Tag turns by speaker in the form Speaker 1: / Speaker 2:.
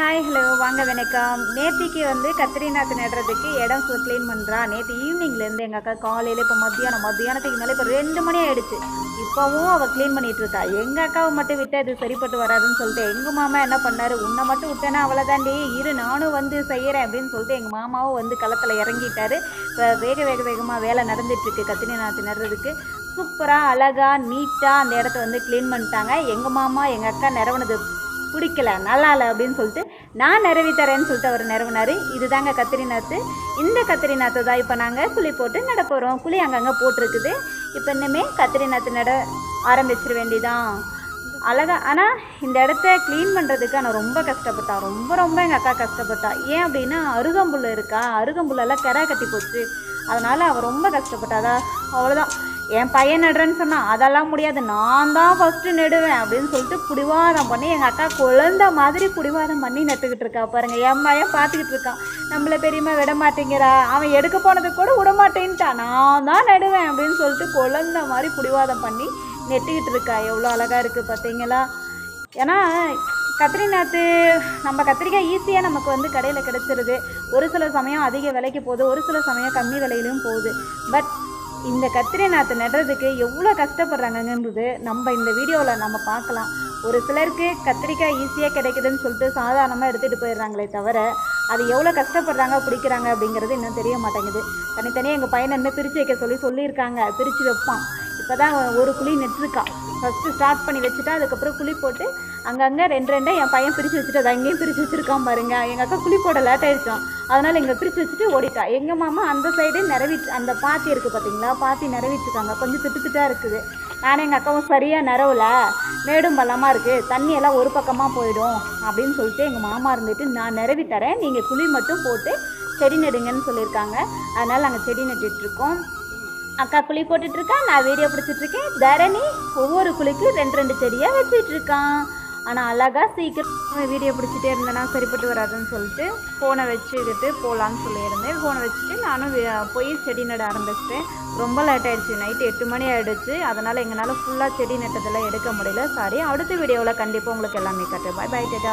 Speaker 1: Hi hello வாங்க வணக்கம். நேத்திக்கு வந்து கத்திரிநாத் நடுறதுக்கு இடம் க்ளீன் பண்ணுறா நேற்று ஈவினிங்லேருந்து எங்கள் அக்கா காலையில் இப்போ மத்தியானம் மத்தியானத்துக்கு மேலே இப்போ ரெண்டு மணி ஆகிடுச்சு இப்போவும் அவள் க்ளீன் பண்ணிகிட்டு இருக்கா. எங்கள் அக்காவை மட்டும் விட்டு அது சரிப்பட்டு வராதுன்னு சொல்லிட்டு எங்கள் மாமா என்ன பண்ணார்? உன்னை மட்டும் விட்டேன்னா அவ்வளோதாண்டி இரு நானும் வந்து செய்கிறேன் அப்படின்னு சொல்லிட்டு எங்கள் மாமாவும் வந்து களத்தில் இறங்கிட்டார். இப்போ வேக வேக வேகமாக வேலை நடந்துட்டுருக்கு கத்திரி நடுறதுக்கு. சூப்பராக அழகாக நீட்டாக அந்த இடத்த வந்து க்ளீன் பண்ணிட்டாங்க. எங்கள் மாமா எங்கள் அக்கா நிறவனது பிடிக்கல. நல்லா இல்லை அப்படின்னு சொல்லிட்டு நான் நிறவி தரேன்னு சொல்லிட்டு அவர் நிறவினார் இதுதாங்க கத்திரி நாற்று இந்த கத்திரி நாற்று தான் இப்போ நாங்கள் குழி போட்டு நட போகிறோம் குழி அங்கங்கே போட்டிருக்குது. இப்போ இன்னுமே கத்திரி நாற்று நட ஆரம்பிச்சிட வேண்டிதான். அழகா ஆனால் இந்த இடத்த க்ளீன் பண்ணுறதுக்கு நான் ரொம்ப கஷ்டப்பட்டா. ரொம்ப ரொம்ப எங்கள் அக்கா கஷ்டப்பட்டா. ஏன் அப்படின்னா அருகம்புல் இருக்கா? அருகம்புல்லெல்லாம் கரை கட்டி போச்சு. அதனால் அவள் ரொம்ப கஷ்டப்பட்டாதா அவ்வளோதான் என் பையன் நடுறேன்னு சொன்னான் அதெல்லாம் முடியாது. நான் தான் ஃபஸ்ட்டு நடுவேன் அப்படின்னு சொல்லிட்டு பிடிவாதம் பண்ணி எங்கள் அக்கா குழந்த மாதிரி பிடிவாதம் பண்ணி நட்டுக்கிட்டு இருக்கா. பாருங்க என் பையன் பார்த்துக்கிட்டு இருக்கான். நம்மள பெரியம்மா விட மாட்டேங்கிறா. அவன் எடுக்க போனதுக்கு கூட விட மாட்டேன்ட்டான் நான் தான் நடுவேன் அப்படின்னு சொல்லிட்டு குழந்த மாதிரி பிடிவாதம் பண்ணி நெட்டுக்கிட்டு இருக்கா. எவ்வளோ அழகாக இருக்குது பார்த்தீங்களா ஏன்னா கத்திரி நாற்று நம்ம கத்திரிக்காய் ஈஸியாக நமக்கு வந்து கடையில் கிடச்சிருது. ஒரு சில சமயம் அதிக விலைக்கு போகுது. ஒரு சில சமயம் கம்மி விலையிலும் போகுது. பட் இந்த கத்திரி நாற்று நடுறதுக்கு எவ்வளோ கஷ்டப்படுறாங்கன்றது நம்ம இந்த வீடியோவில் நம்ம பார்க்கலாம். ஒரு சிலருக்கு கத்திரிக்காய் ஈஸியாக கிடைக்குதுன்னு சொல்லிட்டு சாதாரணமாக எடுத்துகிட்டு போயிடுறாங்களே தவிர அது எவ்வளோ கஷ்டப்படுறாங்க பிடிக்கிறாங்க அப்படிங்கிறது இன்னும் தெரிய மாட்டேங்குது. தனித்தனியாக எங்கள் பையனை இன்னும் பிரித்து வைக்க சொல்லி சொல்லியிருக்காங்க. பிரித்து வைப்பான். இப்போ தான் ஒரு குழி நெட்டிருக்கான் ஃபஸ்ட்டு ஸ்டார்ட் பண்ணி வச்சுட்டா அதுக்கப்புறம் குழி போட்டு அங்கங்கே ரெண்டு ரெண்டே என் பையன் பிரித்து வச்சுட்டு அதை அங்கேயும் பிரித்து வச்சுருக்கான் பாருங்க. எங்கள் அக்கா குழி போட லேட் ஆகிடுச்சோம் அதனால் இங்கே பிரித்து வச்சுட்டு ஓடிட்டா. எங்கள் மாமா அந்த சைடு நிறவிட்டு அந்த பாத்தி இருக்குது பார்த்தீங்களா பாத்தி நிறவிட்டுருக்காங்க கொஞ்சம் திட்டு திட்டா இருக்குது. நானும் எங்கள் அக்காவும் சரியாக நிறவல மேடும் பள்ளமாக இருக்குது தண்ணியெல்லாம் ஒரு பக்கமாக போயிடும் அப்படின்னு சொல்லிட்டு எங்கள் மாமா இருந்துட்டு நான் நிறவி தரேன். நீங்கள் குழி மட்டும் போட்டு செடி நடுங்கன்னு சொல்லியிருக்காங்க அதனால் நாங்கள் செடி நட்டுட்ருக்கோம் அக்கா குழி போட்டுட்டு இருக்கா நான் வீடியோ பிடிச்சிட்டு இருக்கேன் தரணி ஒவ்வொரு குழிக்கும் ரெண்டு ரெண்டு செடியாக வச்சிட்டு இருக்கான் ஆனால் அழகாக சீக்கிரம் வீடியோ பிடிச்சிட்டே இருந்தேன்னா சரிப்பட்டு வராதுன்னு சொல்லிட்டு ஃபோனை வச்சுக்கிட்டு போகலான்னு சொல்லியிருந்தேன். ஃபோனை வச்சுட்டு நானும் வே- போய் செடி நட ஆரம்பிச்சிட்டேன். ரொம்ப லேட் ஆயிடுச்சு. நைட்டு எட்டு மணி ஆயிடுச்சு. அதனால் எங்களால் ஃபுல்லாக செடி நட்டதெல்லாம் எடுக்க முடியல. சாரி அடுத்த வீடியோவில் கண்டிப்பாக உங்களுக்கு எல்லாமே காட்டுறேன் பாய் பாய் டேட்டா